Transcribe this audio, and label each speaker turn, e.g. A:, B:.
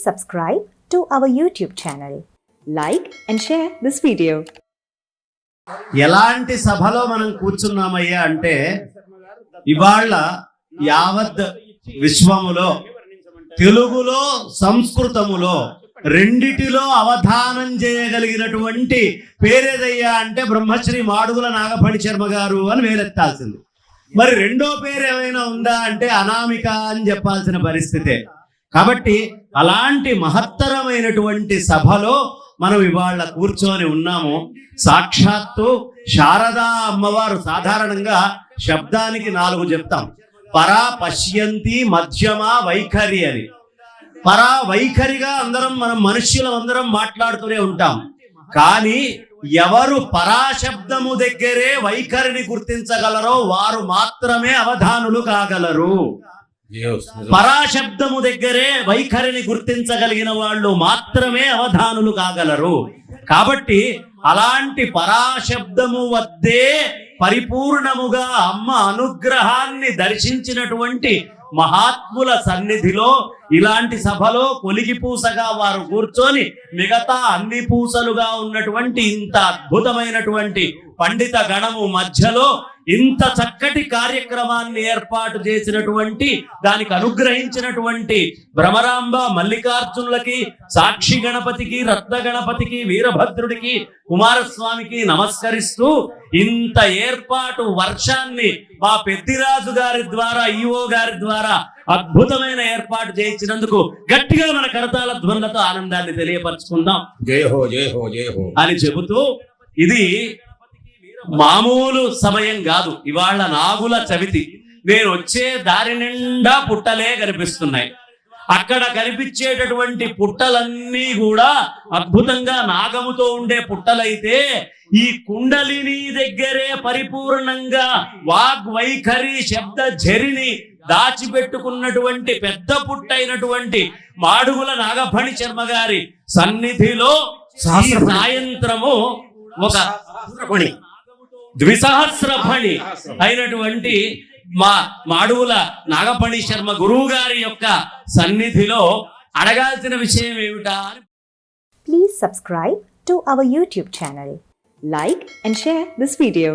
A: subscribe to our YouTube channel. Like and share this video.
B: ఎలాంటి సభలో మనం కూర్చున్నామయ్యా అంటే ఇవాళ యావత్ విశ్వములో తెలుగులో సంస్కృతములో రెండిటిలో అవధానం చేయగలిగినటువంటి పేరేదయ్యా అంటే బ్రహ్మశ్రీ మాడుగుల నాగపడి శర్మ గారు అని వేరెత్తాల్సింది మరి రెండో పేరు ఏమైనా ఉందా అంటే అనామిక అని చెప్పాల్సిన పరిస్థితే కాబట్టి అలాంటి మహత్తరమైనటువంటి సభలో మనం ఇవాళ కూర్చొని ఉన్నాము. సాక్షాత్తు శారదా అమ్మవారు సాధారణంగా శబ్దానికి నాలుగు చెప్తాం. పరా పశ్యంతి మధ్యమ వైఖరి అని. పరా వైఖరిగా అందరం మనం మనుష్యులం అందరం మాట్లాడుతూనే ఉంటాం. కానీ ఎవరు పరాశబ్దము దగ్గరే వైఖరిని గుర్తించగలరో వారు మాత్రమే అవధానులు కాగలరు. పరాశబ్దము దగ్గరే వైఖరిని గుర్తించగలిగిన వాళ్ళు మాత్రమే అవధానులు కాగలరు. కాబట్టి అలాంటి పరాశబ్దము వద్దే పరిపూర్ణముగా అమ్మ అనుగ్రహాన్ని దర్శించినటువంటి మహాత్ముల సన్నిధిలో ఇలాంటి సభలో కొలిగి పూసగా వారు కూర్చొని మిగతా అన్ని పూసలుగా ఉన్నటువంటి ఇంత అద్భుతమైనటువంటి పండిత గణము మధ్యలో ఇంత చక్కటి కార్యక్రమాన్ని ఏర్పాటు చేసినటువంటి దానికి అనుగ్రహించినటువంటి భ్రమరాంబ మల్లికార్జునులకి సాక్షి గణపతికి రత్న గణపతికి వీరభద్రుడికి కుమారస్వామికి నమస్కరిస్తూ ఇంత ఏర్పాటు వర్షాన్ని మా పెద్దిరాజు గారి ద్వారా ఈఓ గారి ద్వారా అద్భుతమైన ఏర్పాటు చేయించినందుకు గట్టిగా మన కరతాల ధ్వనులతో ఆనందాన్ని తెలియపరచుకుందాం.
C: జయ హో జయ హో జయ హో
B: అని చెబుతూ ఇది మామూలు సమయం కాదు. ఇవాళ నాగుల చవితి. నేను వచ్చే దారి నిండా పుట్టలే కనిపిస్తున్నాయి. అక్కడ కనిపించేటటువంటి పుట్టలన్నీ కూడా అద్భుతంగా నాగముతో ఉండే పుట్టలైతే ఈ కుండలిని దగ్గరే పరిపూర్ణంగా వాగ్వైఖరి శబ్ద ఝరిని దాచిపెట్టుకున్నటువంటి పెద్ద పుట్టైనటువంటి మాడుగుల నాగఫణి శర్మ గారి సన్నిధిలో సాయంత్రము ఒక
C: పణి
B: ద్విసహస్ర ఫణి అయినటువంటి మా మాడువుల నాగపణి శర్మ గురువు గారి యొక్క సన్నిధిలో అడగాల్సిన విషయం ఏమిటా
A: Please subscribe to our YouTube channel. Like and share this video.